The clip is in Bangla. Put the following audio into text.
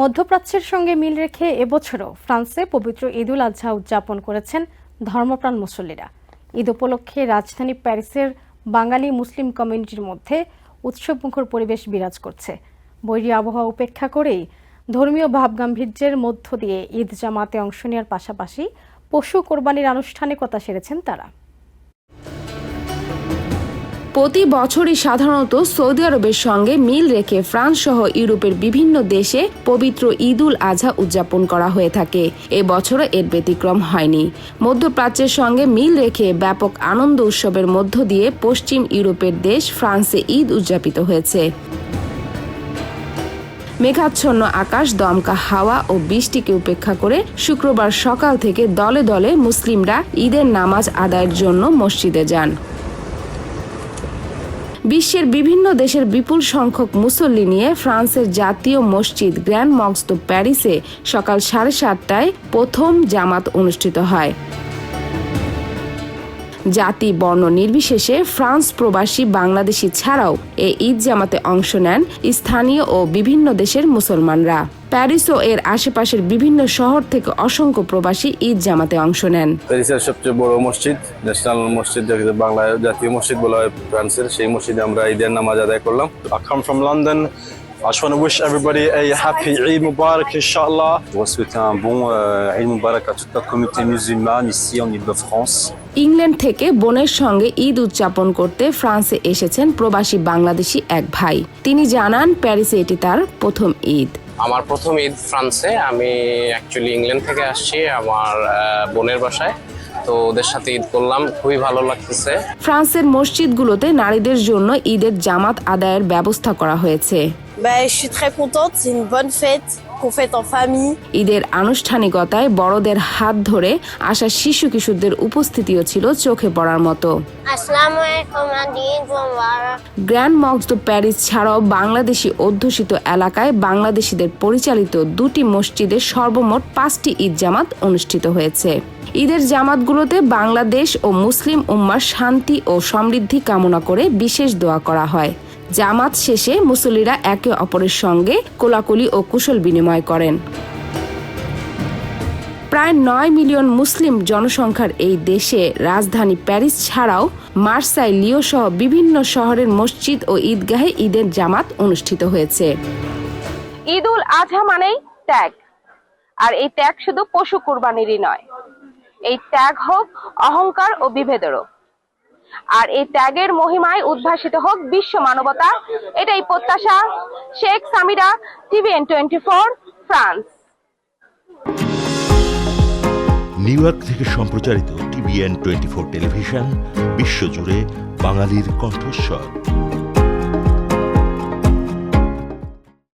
মধ্যপ্রাচ্যের সঙ্গে মিল রেখে এবছরও ফ্রান্সে পবিত্র ঈদুল আজহা উদযাপন করেছেন ধর্মপ্রাণ মুসল্লিরা। ঈদ উপলক্ষে রাজধানী প্যারিসের বাঙালি মুসলিম কমিউনিটির মধ্যে উৎসবমুখর পরিবেশ বিরাজ করছে। বৈরী আবহাওয়া উপেক্ষা করেই ধর্মীয় ভাবগাম্ভীর্যের মধ্য দিয়ে ঈদ জামাতে অংশ নেওয়ার পাশাপাশি পশু কোরবানির আনুষ্ঠানিকতা সেরেছেন তারা। প্রতি বছরই সাধারণত সৌদি আরবের সঙ্গে মিল রেখে ফ্রান্স সহ ইউরোপের বিভিন্ন দেশে পবিত্র ঈদুল আজহা উদযাপন করা হয়ে থাকে। এবছরও এর ব্যতিক্রম হয়নি। মধ্যপ্রাচ্যের সঙ্গে মিল রেখে ব্যাপক আনন্দ উৎসবের মধ্য দিয়ে পশ্চিম ইউরোপের দেশ ফ্রান্সে ঈদ উদযাপিত হয়েছে। মেঘাচ্ছন্ন আকাশ, দমকা হাওয়া ও বৃষ্টিকে উপেক্ষা করে শুক্রবার সকাল থেকে দলে দলে মুসলিমরা ঈদের নামাজ আদায়ের জন্য মসজিদে যান। বিশ্বের বিভিন্ন দেশের বিপুল সংখ্যক মুসল্লি নিয়ে ফ্রান্সের জাতীয় মসজিদ গ্র্যান্ড মক্স প্যারিসে সকাল সাড়ে সাতটায় প্রথম জামাত অনুষ্ঠিত হয়। জাতি বর্ণ নির্বিশেষে ফ্রান্স প্রবাসী বাংলাদেশি ছাড়াও এ ঈদ জামাতে অংশ নেন স্থানীয় ও বিভিন্ন দেশের মুসলমানরা প্যারিস ও এর আশেপাশের বিভিন্ন শহর থেকে অসংখ্য প্রবাসী ঈদ জামাতে অংশ নেন প্যারিসের সবচেয়ে বড় মসজিদ ন্যাশনাল মসজিদ যাকে বাংলা জাতীয় মসজিদ বলা হয় ফ্রান্সের সেই মসজিদে আমরা ঈদের নামাজ আদায় করলাম I come from London. I just want to wish everybody a happy Eid Mubarak, inshallah. Je voudrais souhaiter un bon euh, Eid Mubarak à toute la communauté musulmane ici en Ile-de-France. England থেকে বোনের সঙ্গে ঈদ উদযাপন করতে ফ্রান্সে এসেছেন প্রবাসী বাংলাদেশি এক ভাই। তিনি জানান প্যারিসে এটি তার প্রথম ঈদ। আমার প্রথম ঈদ ফ্রান্সে। আমি অ্যাকচুয়ালি ইংল্যান্ড থেকে আসছি আমার বোনের বাসায়। তো ওদের সাথে ঈদ করলাম খুবই ভালো লাগতেছে। ফ্রান্সের মসজিদগুলোতে নারীদের জন্য ঈদের জামাত আদায়ের ব্যবস্থা করা হয়েছে। Bah, je suis très contente, c'est une bonne fête qu'on fête en famille. ঈদের আনুষ্ঠানিকতায় বড়দের হাত ধরে আসা শিশু কিশোরদের উপস্থিতিও ছিল চোখে পড়ার মতো। আসসালামু আলাইকুম গ্র্যান্ড মক্স দো প্যারিস ছাড়াও বাংলাদেশি অধ্যুষিত এলাকায় বাংলাদেশিদের পরিচালিত দুটি মসজিদে সর্বমোট পাঁচটি ঈদ জামাত অনুষ্ঠিত হয়েছে। ঈদের জামাতগুলোতে বাংলাদেশ ও মুসলিম উম্মার শান্তি ও সমৃদ্ধি কামনা করে বিশেষ দোয়া করা হয়। জামাত শেষে মুসল্লিরা একে অপরের সঙ্গে কোলাকুলি ও কুশল বিনিময় করেন। প্রায় নয় মিলিয়ন মুসলিম জনসংখ্যার এই দেশে রাজধানী প্যারিস ছাড়াও মার্সাই লিও সহ বিভিন্ন শহরের মসজিদ ও ঈদগাহে ঈদের জামাত অনুষ্ঠিত হয়েছে। ঈদ উল আজহা মানেই ত্যাগ, আর এই ত্যাগ শুধু পশু কুরবানিরই নয়। এই ত্যাগ হোক, অহংকার ও বিভেদেরও। আর এই ত্যাগের মহিমায় উদ্ভাসিত হোক বিশ্ব মানবতা, এটাই প্রত্যাশা। Sheikh Samira, TVN twenty four France. New York থেকে সম্প্রচারিত টিভিএন টোয়েন্টি ফোর টেলিভিশন, বিশ্বজুড়ে বাঙালির কণ্ঠস্বর।